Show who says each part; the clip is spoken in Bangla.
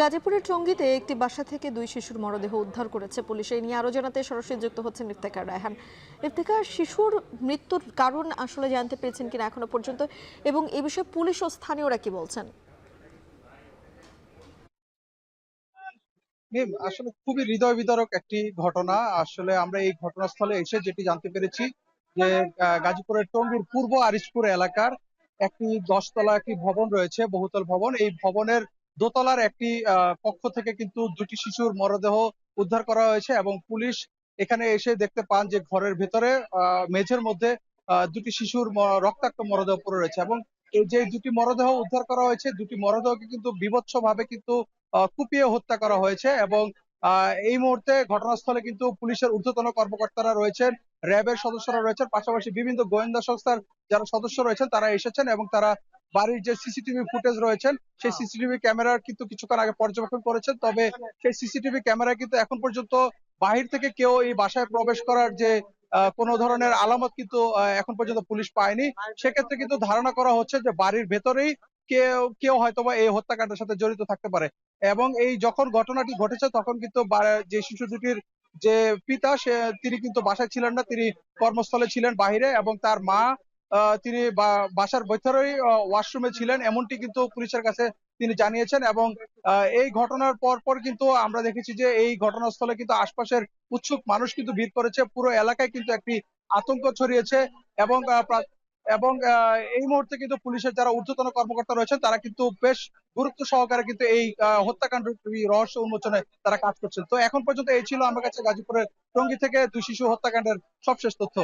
Speaker 1: গাজীপুরের টঙ্গীতে একটি বাসা থেকে দুই শিশুর মরদেহ উদ্ধার করেছে পুলিশ। এই নিয়ে আরও জানাতে সরাসরি যুক্ত হচ্ছেন ইফতেখার রায়হান। ইফতেখার, শিশুর মৃত্যুর কারণ আসলে জানতে পেরেছেন কিনা এখনও পর্যন্ত এবং এ বিষয়ে পুলিশ ও স্থানীয়রা কি বলছেন?
Speaker 2: আসলে খুবই হৃদয় বিদারক একটি ঘটনা। আসলে আমরা এই ঘটনাস্থলে এসে যেটি জানতে পেরেছি যে গাজীপুরের টঙ্গীর পূর্ব আরিসপুর এলাকার একটি দশতলা একটি ভবন রয়েছে, বহুতল ভবন। এই ভবনের দোতলার একটি কক্ষ থেকে কিন্তু দুটি শিশুর মরদেহ উদ্ধার করা হয়েছে এবং পুলিশ এখানে এসে দেখতে পান যে ঘরের ভেতরে মেঝের মধ্যে দুটি শিশুর রক্তাক্ত মরদেহ পড়ে রয়েছে এবং এই যে দুটি মরদেহ উদ্ধার করা হয়েছে, দুটি মরদেহকে কিন্তু বিভৎসভাবে কিন্তু কুপিয়ে হত্যা করা হয়েছে এবং এই মুহূর্তে ঘটনাস্থলে কিন্তু পুলিশের ঊর্ধ্বতন কর্মকর্তারা রয়েছেন, র্যাবের সদস্যরা রয়েছেন, পাশাপাশি বিভিন্ন গোয়েন্দা সংস্থার যারা সদস্য রয়েছেন, তারা এসেছেন এবং তারা বাড়ির যে সিসিটিভি ফুটেজ রয়েছেন সেই সিসিটিভি ক্যামেরার কিন্তু কিছুক্ষণ আগে পর্যবেক্ষণ করেছেন তবে সেই সিসিটিভি ক্যামেরা কিন্তু এখন পর্যন্ত বাহির থেকে কেউ এই বাসায় প্রবেশ করার যে কোনো ধরনের আলামত কিন্তু এখন পর্যন্ত পুলিশ পায়নি। সেক্ষেত্রে কিন্তু ধারণা করা হচ্ছে যে বাড়ির ভেতরেই কেউ কেউ হয়তোবা এই হত্যাকাণ্ডের সাথে জড়িত থাকতে পারে। এবং এই যখন ঘটনাটি ঘটেছে তখন কিন্তু যে শিশু দুটির যে পিতা সে তিনি কিন্তু বাসায় ছিলেন না তিনি কর্মস্থলে ছিলেন বাহিরে এবং তার মা তিনি বাসার ভেতরেই ওয়াশরুমে ছিলেন, এমনটি কিন্তু পুলিশের কাছে তিনি জানিয়েছেন এবং এই ঘটনার পর পর কিন্তু আমরা দেখেছি যে এই ঘটনাস্থলে কিন্তু আশপাশের উৎসুক মানুষ কিন্তু ভিড় করেছে, পুরো এলাকায় কিন্তু একটি আতঙ্ক ছড়িয়েছে এবং এবং এই মুহূর্তে কিন্তু পুলিশের যারা ঊর্ধ্বতন কর্মকর্তা রয়েছেন, তারা কিন্তু বেশ গুরুত্ব সহকারে কিন্তু এই হত্যাকাণ্ড রহস্য উন্মোচনে তারা কাজ করছেন তো এখন পর্যন্ত এই ছিল আমার কাছে গাজীপুরের টঙ্গী থেকে দুই শিশু হত্যাকাণ্ডের সবশেষ তথ্য।